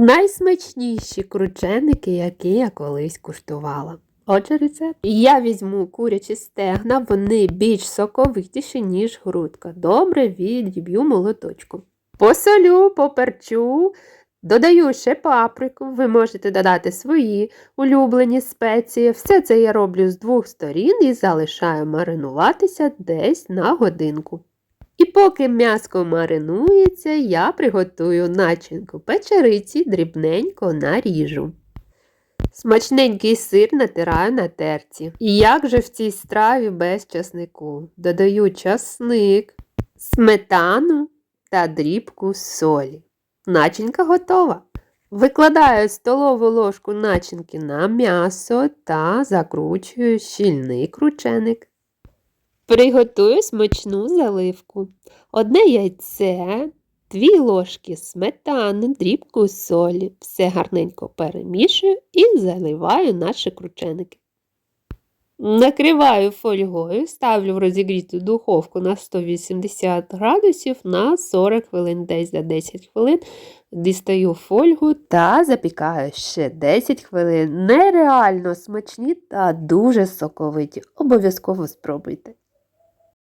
Найсмачніші крученики, які я колись куштувала. Отже, рецепт. Я візьму курячі стегна, вони більш соковитіші, ніж грудка. Добре відіб'ю молоточком. Посолю, поперчу, додаю ще паприку. Ви можете додати свої улюблені спеції. Все це я роблю з двох сторін і залишаю маринуватися десь на годинку. І поки м'яско маринується, я приготую начинку печериці дрібненько наріжу. Смачненький сир натираю на терці. І як же в цій страві без часнику? Додаю часник, сметану та дрібку солі. Начинка готова. Викладаю столову ложку начинки на м'ясо та закручую щільний крученик. Приготую смачну заливку. Одне яйце, дві ложки сметани, дрібку солі. Все гарненько перемішую і заливаю наші крученики. Накриваю фольгою, ставлю в розігріту духовку на 180 градусів на 40 хвилин, десь за 10 хвилин. Дістаю фольгу та запікаю ще 10 хвилин. Нереально смачні та дуже соковиті. Обов'язково спробуйте.